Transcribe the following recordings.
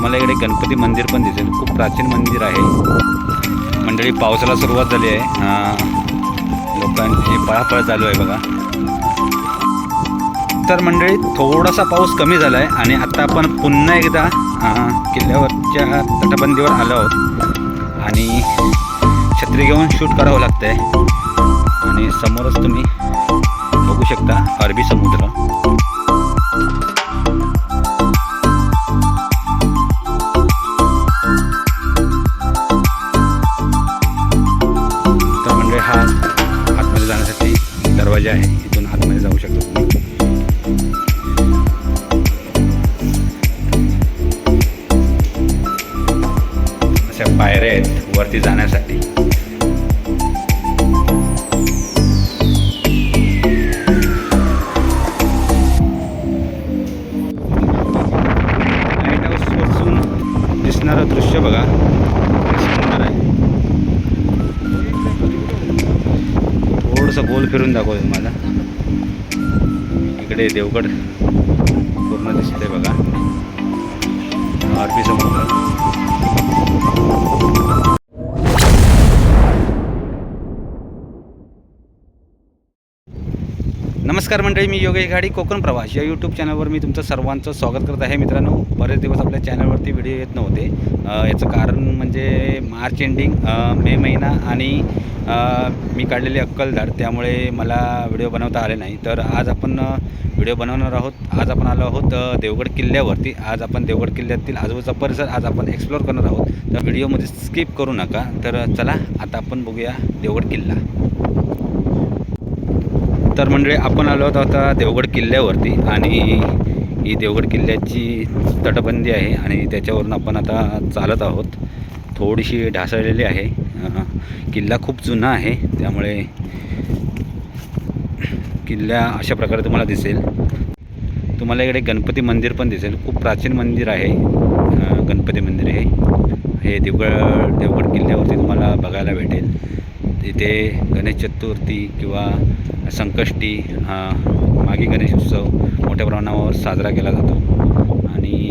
तुम्हाला इकडे गणपती मंदिर पण दिसेल. खूप प्राचीन मंदिर आहे. मंडळी पावसाला सुरुवात झाली आहे. लोकांची पळापळ चालू आहे बघा. तर मंडळी थोडासा पाऊस कमी झाला आहे आणि आता आपण पुन्हा एकदा किल्ल्यावरच्या तटबंदीवर आलो आहोत. आणि छत्री घेऊन शूट करावं लागतं आहे आणि समोरच तुम्ही बघू शकता अरबी समुद्र. वरती जाण्यासाठी. लाइट हाऊसपासून दिसणारं दृश्य बघा. सुंदर आहे. थोडंसं गोल फिरून दाखवतो तुम्हाला. इकडे देवगड. नमस्कार मंडळी मी योगेश गाडी कोकण प्रवास. या यूट्यूब चॅनलवर मी तुमचं सर्वांचं स्वागत करत आहे. मित्रांनो बरेच दिवस आपल्या चॅनलवरती व्हिडिओ येत नव्हते. याचं कारण म्हणजे मार्च एंडिंग मे महिना आणि मी काढलेली अक्कलधाड. त्यामुळे मला व्हिडिओ बनवता आले नाही. तर आज आपण व्हिडिओ बनवणार आहोत. आज आपण आलो आहोत देवगड किल्ल्यावरती. आज आपण देवगड किल्ल्यातील आजूबाजूचा परिसर आज आपण एक्सप्लोअर करणार आहोत. तर व्हिडिओमध्ये स्किप करू नका. तर चला आता आपण बघूया देवगड किल्ला. तर म्हणजे आपण आलो आहोत आता देवगड किल्ल्यावरती आणि ही देवगड किल्ल्याची तटबंदी आहे आणि त्याच्यावरून आपण आता चालत आहोत. थोडीशी ढासळलेली आहे. किल्ला खूप जुना आहे त्यामुळे किल्ला अशा प्रकारे तुम्हाला दिसेल. तुम्हाला इकडे गणपती मंदिर पण दिसेल. खूप प्राचीन मंदिर आहे गणपती मंदिर हे. हे देवगड देवगड किल्ल्यावरती तुम्हाला बघायला भेटेल. इथे गणेश चतुर्थी किंवा संकष्टी हा मागे गणेश उत्सव मोठ्या प्रमाणावर साजरा केला जातो. आणि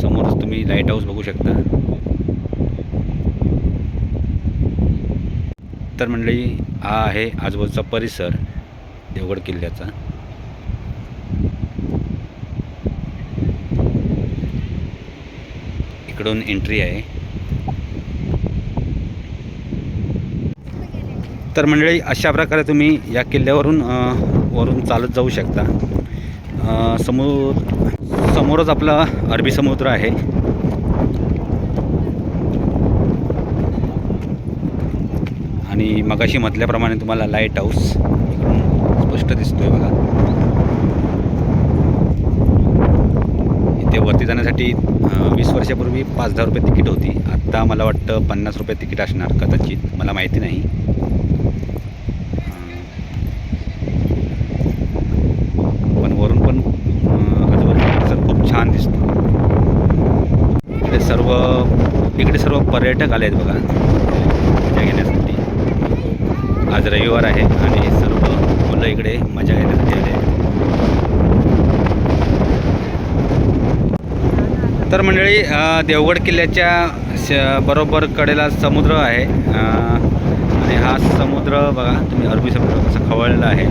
समोरच तुम्ही लाइट हाऊस बघू शकता. तर मंडळी हा आहे आजूबाजूचा परिसर देवगड किल्ल्याचा. इकडून एंट्री आहे. तर मंडळी अशा प्रकारे तुम्ही या किल्ल्यावरून वरून चालत जाऊ शकता. समोर समोरच आपला अरबी समुद्र आहे. आणि मगाशी म्हटल्याप्रमाणे तुम्हाला लाइट हाऊस स्पष्ट दिसतोय बघा. इथे वरती जाण्यासाठी वीस वर्षापूर्वी पाच दहा रुपये तिकीट होती. आत्ता मला वाटतं पन्नास रुपये तिकीट असणार कदाचित. मला माहिती नाही पण वरून पण अं, आजूबाजूचा परिसर खूप छान दिसतो इकडे सर्व इकडे सर्व पर्यटक आले आहेत बघा. मजा घेण्यासाठी. आज रविवार आहे आणि सर्व मुलं इकडे मजा घेण्यासाठी आले आहेत. तर मंडळी देवगड किल्ल्याच्या श बरोबर कडेला समुद्र आहे. आणि हा समुद्र बघा तुम्ही अरबी समुद्र कसा खवळलेला आहे.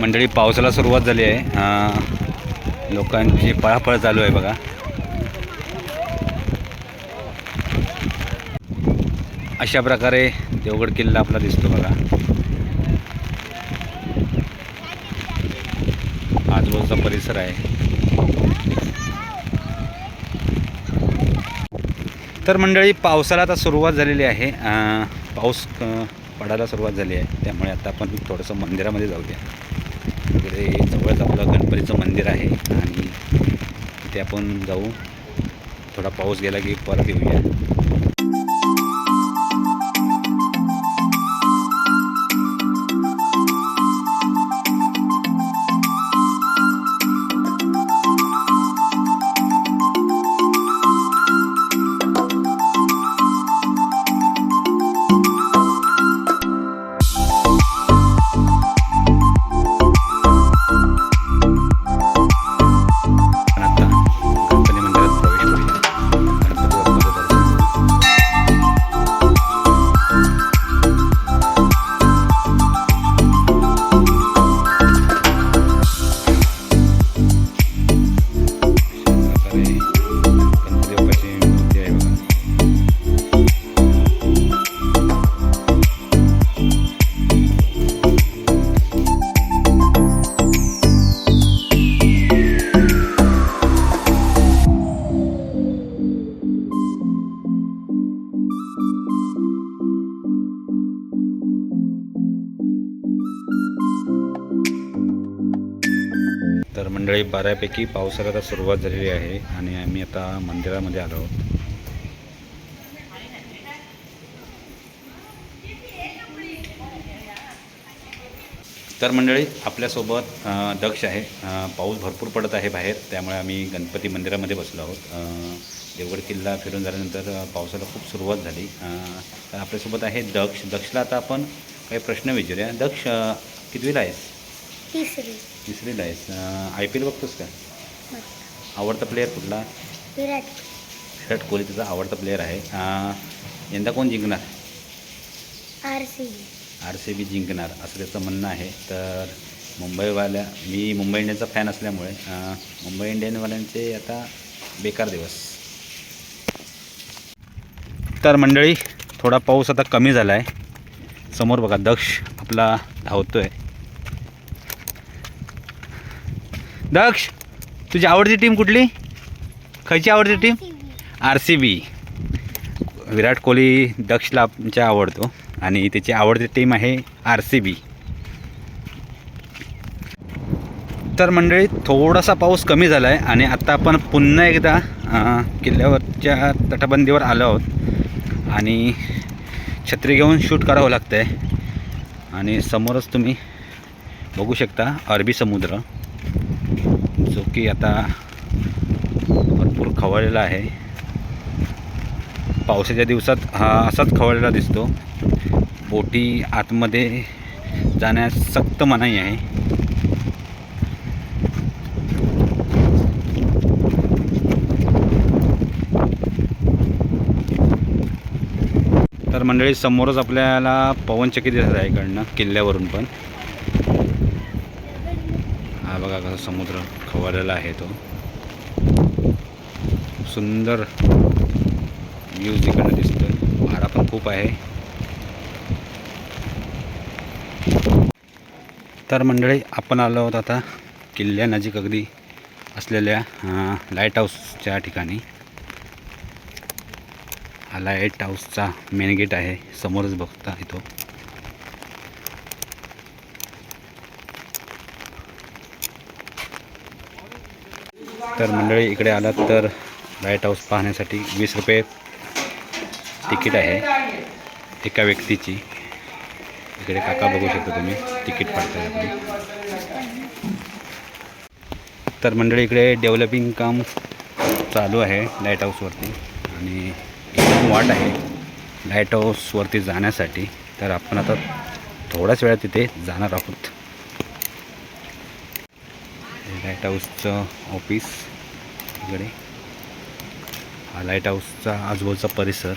मंडळी पावसाला सुरुवात झाली आहे. लोकांची पळापळ चालू आहे बघा. अशा प्रकारे देवगड किल्ला आपला दिसतो बघा. आजूबाजूचा परिसर आहे. तर मंडळी पावसाला आता सुरुवात झालेली आहे. पाऊस पडायला सुरुवात झाली आहे. त्यामुळे आता आपण थोडंसं मंदिरामध्ये जाऊया. इकडे जवळच आपलं गणपतीचं मंदिर आहे आणि तिथे आपण जाऊ. थोडा पाऊस गेला की परत येऊया. तर मंडळी बऱ्यापैकी पावसाला आता सुरुवात झालेली आहे आणि आम्ही आता मंदिरामध्ये आलो आहोत. तर मंडळी आपल्यासोबत दक्ष आहे. पाऊस भरपूर पडत आहे बाहेर त्यामुळे आम्ही गणपती मंदिरामध्ये बसलो आहोत. देवगड किल्ला फिरून झाल्यानंतर पावसाला खूप सुरुवात झाली. तर आपल्यासोबत आहे दक्ष. दक्षला आता आपण काही प्रश्न विचारूया. दक्ष कितवीला आहेस? तिसरी. तिसरीला आहेस आय पी एल बघतोस का? आवडता प्लेअर कुठला? विराट. विराट कोहली तुझा आवडता प्लेअर आहे. अ, यंदा कोण जिंकणार? R C R C B जिंकणार असं त्याचं म्हणणं आहे. तर मुंबईवाल्या मी मुंबई इंडियनचा फॅन असल्यामुळे अं, मुंबई इंडियनवाल्यांचे आता बेकार दिवस. तर मंडळी थोडा पाऊस आता कमी झाला आहे समोर बघा दक्ष आपला धावतोय. दक्ष तुझी आवडती टीम कुठली? खायची आवडती team R C B Virat Kohli दक्षला आमच्या आवडतो आणि त्याची आवडती टीम आहे आर सी बी तर मंडळी थोडासा पाऊस कमी झाला आहे आणि आता आपण पुन्हा एकदा किल्ल्यावरच्या तटबंदीवर आलो आहोत. आणि छत्री घेऊन शूट करावं लागतं आहे आणि समोरच तुम्ही बघू शकता अरबी समुद्र. की आता भरपूर खवळलेला आहे. पावसाच्या दिवसात हा असाच खवळलेला दिसतो. बोटी आतमध्ये जाण्यास सक्त मनाई आहे. तर मंडळी समोरच आपल्याला पवनचक्की दिसत आहे इकडनं किल्ल्यावरून पण. हा बघा कसा समुद्र खवळलेला आहे तो. सुंदर व्ह्यूज इकडनं दिसतोय. वारा पण खूप आहे. तर मंडळी आपण आलो आहोत आता किल्ल्यानजीक अगदी असलेल्या लाइट हाऊसच्या ठिकाणी. हा लाइट हाऊसचा मेन गेट आहे. समोरच बघता येतो. तर मंडळी इकडे आलात तर लाइट हाऊस पाहण्यासाठी वीस रुपये तिकीट आहे. एका व्यक्तीची. इकडे काका बघू शकता तुम्ही. तिकीट पाडताय आपली तर मंडळी इकडे डेव्हलपिंग काम चालू आहे लाइट हाऊसवरती आणि एकदम वाट आहे लाइट हाऊसवरती जाण्यासाठी. तर आपण आता थोड्याच वेळात तिथे जाणार आहोत. लाइट हाऊसचं ऑफिस इकडे. हा लाइट हाऊसचा आजूबाजूचा परिसर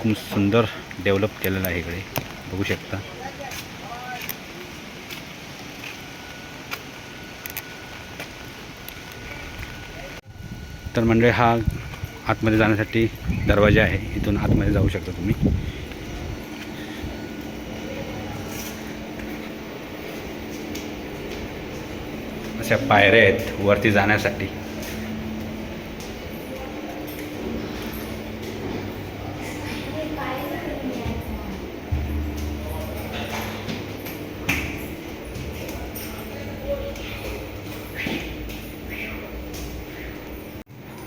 खूप सुंदर डेव्हलप केलेला आहे इकडे. बघू शकता. तर म्हणजे हा आतमध्ये जाण्यासाठी दरवाजा आहे. इथून आतमध्ये जाऊ शकता तुम्ही. अशा पायऱ्या आहेत वरती जाण्यासाठी.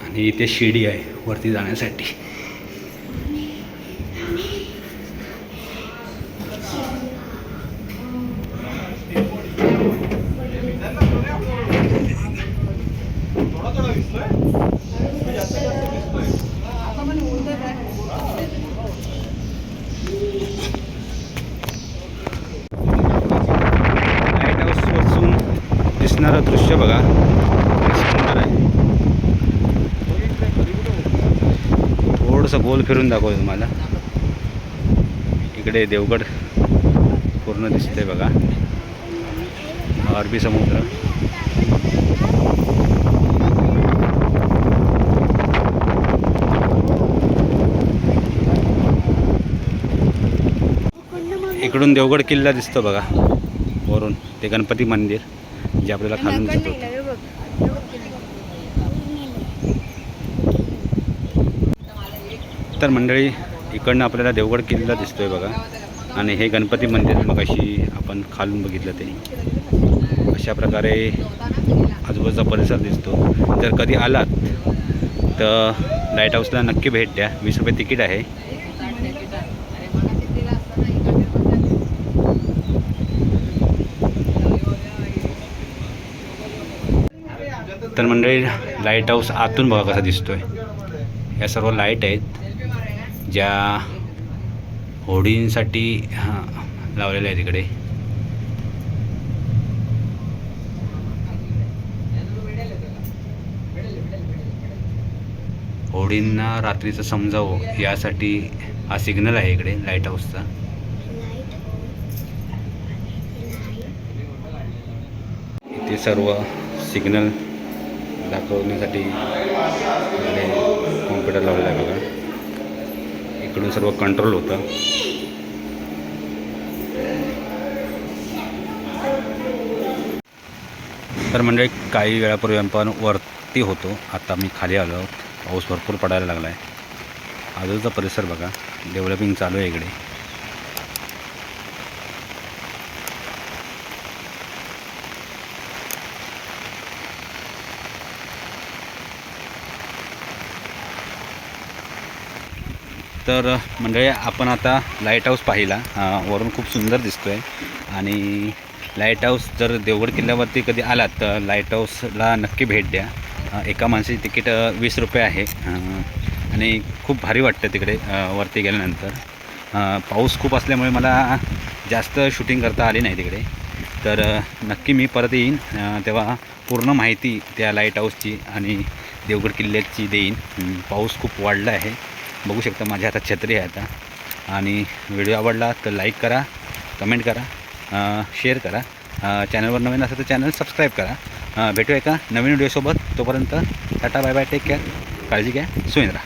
आणि इथे शिडी आहे वरती जाण्यासाठी लाइट हाऊसपासून दिसणारं दृश्य बघा किती सुंदर आहे थोडंसं गोल फिरून दाखवतो तुम्हाला. इकडे देवगड पूर्ण दिसते बघा. अरबी समुद्र. इकडून देवगड किल्ला दिसतो बघा. वरून ते गणपती मंदिर जे आपल्याला खालून दिसतो होतं तर मंडळी इकडनं आपल्याला देवगड किल्ला दिसतोय बघा. आणि हे गणपती मंदिर मग अशी आपण खालून बघितलं ते. अशा प्रकारे आजूबाजूचा परिसर दिसतो. जर कधी आलात तर लाइट हाऊसला नक्की भेट द्या. वीस रुपये तिकीट आहे. तर मंडळी लाइट हाऊस आतून बघा कसा दिसतोय. या सर्व लाइट आहेत. ज्या होडींसाठी हां लावलेल्या आहेत इकडे. होडींना रात्रीचं समजावं यासाठी हा सिग्नल आहे इकडे लाइट हाऊसचा. इथे सर्व सिग्नल दाखवण्यासाठी इकडे कॉम्प्युटर लावलेला आहे बघा. इकडून सर्व कंट्रोल होतं. तर म्हणजे काही वेळापूर्वी आपण वरती होतो. आता मी खाली आलो. आहोत पाऊस भरपूर पडायला लागला आहे आजूबाजूचा परिसर बघा. डेव्हलपिंग चालू आहे इकडे. तर म्हणजे आपण आता लाइट हाऊस पाहिला. वरून खूप सुंदर दिसतो आहे आणि लाइट हाऊस जर देवगड किल्ल्यावरती कधी आलात तर लाइट हाऊसला नक्की भेट द्या. एका माणसाची तिकीट वीस रुपये आहे. आणि खूप भारी वाटतं तिकडे वरती गेल्यानंतर. पाऊस खूप असल्यामुळे मला जास्त शूटिंग करता आली नाही तिकडे. तर नक्की मी परत येईन. तेव्हा पूर्ण माहिती त्या लाइट हाऊसची आणि देवगड किल्ल्याची देईन. पाऊस खूप वाढला आहे. बघू शकता माझ्या हातात छत्री आहे आता. आणि व्हिडिओ आवडला तर लाईक करा कमेंट करा शेअर करा. चॅनलवर नवीन असेल तर चॅनल सबस्क्राईब करा. भेटू भेटूया एका नवीन व्हिडिओसोबत तोपर्यंत tata bye bye take care काळजी घ्या. सुंदरा